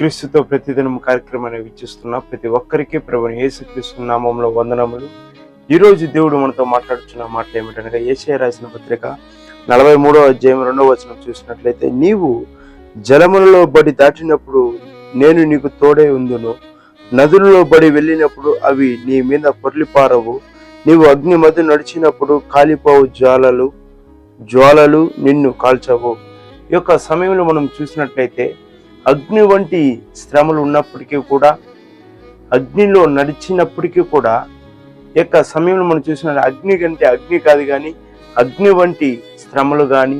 క్రీస్తుతో ప్రతిదినం కార్యక్రమాన్ని వీక్షిస్తున్న ప్రతి ఒక్కరికి ప్రభుని ఏసుక్రీస్తు నామంలో వందనములు. ఈరోజు దేవుడు మనతో మాట్లాడుతున్న మాటలు ఏమిటనగా ఏషియా రాసిన పత్రిక నలభై మూడో అధ్యాయం రెండవ వచనం చూసినట్లయితే నీవు జలములలో బడి దాటినప్పుడు నేను నీకు తోడే ఉందును. నదులలో బడి వెళ్ళినప్పుడు అవి నీ మీద పొర్లిపారవు. నీవు అగ్ని మధ్య నడిచినప్పుడు కాలిపోవు జ్వాలలు జ్వాలలు నిన్ను కాల్చవు. ఈ యొక్క సమయంలో మనం చూసినట్లయితే అగ్ని వంటి శ్రమలు ఉన్నప్పటికీ కూడా అగ్నిలో నడిచినప్పటికీ కూడా యొక్క సమయంలో మనం చూసిన అగ్ని కంటే అగ్ని కాదు కానీ అగ్ని వంటి శ్రమలు కానీ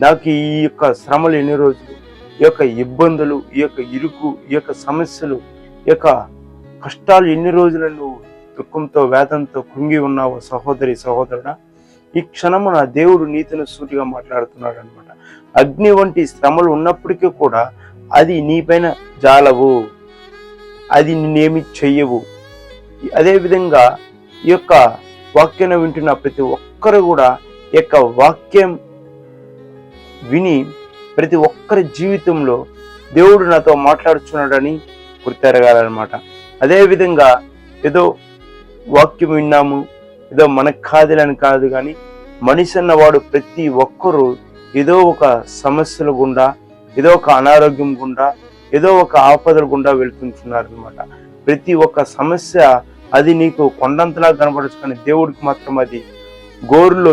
నాకు ఈ యొక్క శ్రమలు ఎన్ని రోజులు ఈ యొక్క ఇబ్బందులు ఈ యొక్క ఇరుకు ఈ యొక్క సమస్యలు ఈ యొక్క కష్టాలు ఎన్ని రోజులు నువ్వు దుఃఖంతో వేదంతో కృంగి ఉన్నావు సహోదరి సహోదరుడా ఈ క్షణమున దేవుడు నీతిని సూటిగా మాట్లాడుతున్నాడు అనమాట అగ్ని వంటి శ్రమలు ఉన్నప్పటికీ కూడా అది నీపైన జాలవు. అది నిన్నేమి చెయ్యవు. అదేవిధంగా ఈ యొక్క వాక్యాన్ని వింటున్న ప్రతి ఒక్కరు కూడా ఈ యొక్క వాక్యం విని ప్రతి ఒక్కరి జీవితంలో దేవుడు నాతో మాట్లాడుతున్నాడని గుర్తెరగాలన్నమాట. అదేవిధంగా ఏదో వాక్యం విన్నాము ఏదో మనకు కాదులని కాదు కానీ మనిషి అన్నవాడు ప్రతి ఒక్కరూ ఏదో ఒక సమస్యల గుండా ఏదో ఒక అనారోగ్యం గుండా ఏదో ఒక ఆపదల గుండా వెళ్తుంటున్నారు అనమాట ప్రతి ఒక్క సమస్య అది నీకు కొండంతలా కనపడచ్చు కానీ దేవుడికి మాత్రం అది గోరులో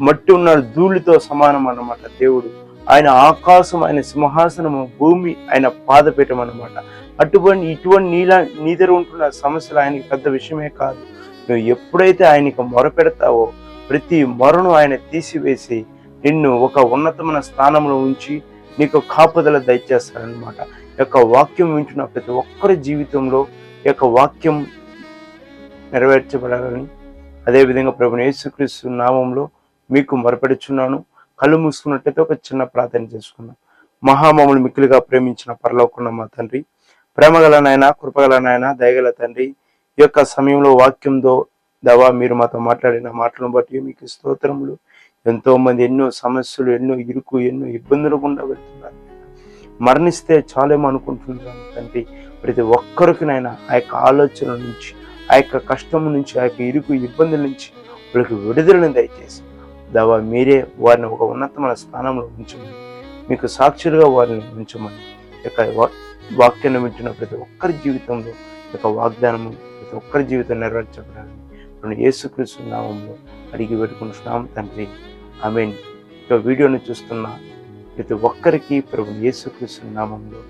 మట్టి ఉన్న ధూళితో సమానం అన్నమాట దేవుడు. ఆయన ఆకాశం ఆయన సింహాసనము భూమి ఆయన పాదపీఠం అనమాట అటువంటి ఇటువంటి నీలా నీ ఉంటున్న సమస్యలు ఆయనకి పెద్ద విషయమే కాదు. నువ్వు ఎప్పుడైతే ఆయనకు మొరపెడతావో ప్రతి మొరను ఆయన తీసివేసి నిన్ను ఒక ఉన్నతమైన స్థానంలో ఉంచి నీకు కాపుదల దయచేస్తారనమాట యొక్క వాక్యం వింటున్న ప్రతి ఒక్కరి జీవితంలో ఈ యొక్క వాక్యం నెరవేర్చబడాలని అదేవిధంగా ప్రభు యేసుక్రీస్తు నామంలో మీకు మరపడుచున్నాను. కళ్ళు మూసుకున్నట్లయితే ఒక చిన్న ప్రార్థన చేసుకున్నాం మహామములు మిక్కులుగా ప్రేమించిన పరలోకున్న మా తండ్రి ప్రేమగల నాయన కృపగల నాయన దయగల తండ్రి ఈ యొక్క సమయంలో వాక్యంతో దవా మీరు మాతో మాట్లాడిన మాటలను బట్టి మీకు స్తోత్రములు. ఎంతోమంది ఎన్నో సమస్యలు ఎన్నో ఇరుకు ఎన్నో ఇబ్బందులు గుండా వెళ్తున్నారు. మరణిస్తే చాలేమో అనుకుంటున్నాను తండ్రి. ప్రతి ఒక్కరికి నైనా ఆ యొక్క ఆలోచన నుంచి ఆ యొక్క కష్టం నుంచి ఆ యొక్క ఇరుకు ఇబ్బందుల నుంచి వాళ్ళకి విడుదలను దయచేసి దావా మీరే వారిని ఒక ఉన్నతమైన స్థానంలో ఉంచమని మీకు సాక్షులుగా వారిని ఉంచమని ఈ యొక్క వాక్యాన్ని వింటున్న ప్రతి ఒక్కరి జీవితంలో యొక్క వాగ్దానము ప్రతి ఒక్కరి జీవితం నెరవేర్చబడాలని రెండు యేసుక్రీస్తు నామంలో అడిగి పెట్టుకుంటున్నాం తండ్రి. ఐ మీన్ ఇక వీడియోని చూస్తున్న ప్రతి ఒక్కరికి ప్రభు యేసుకృష్ణ నామంలో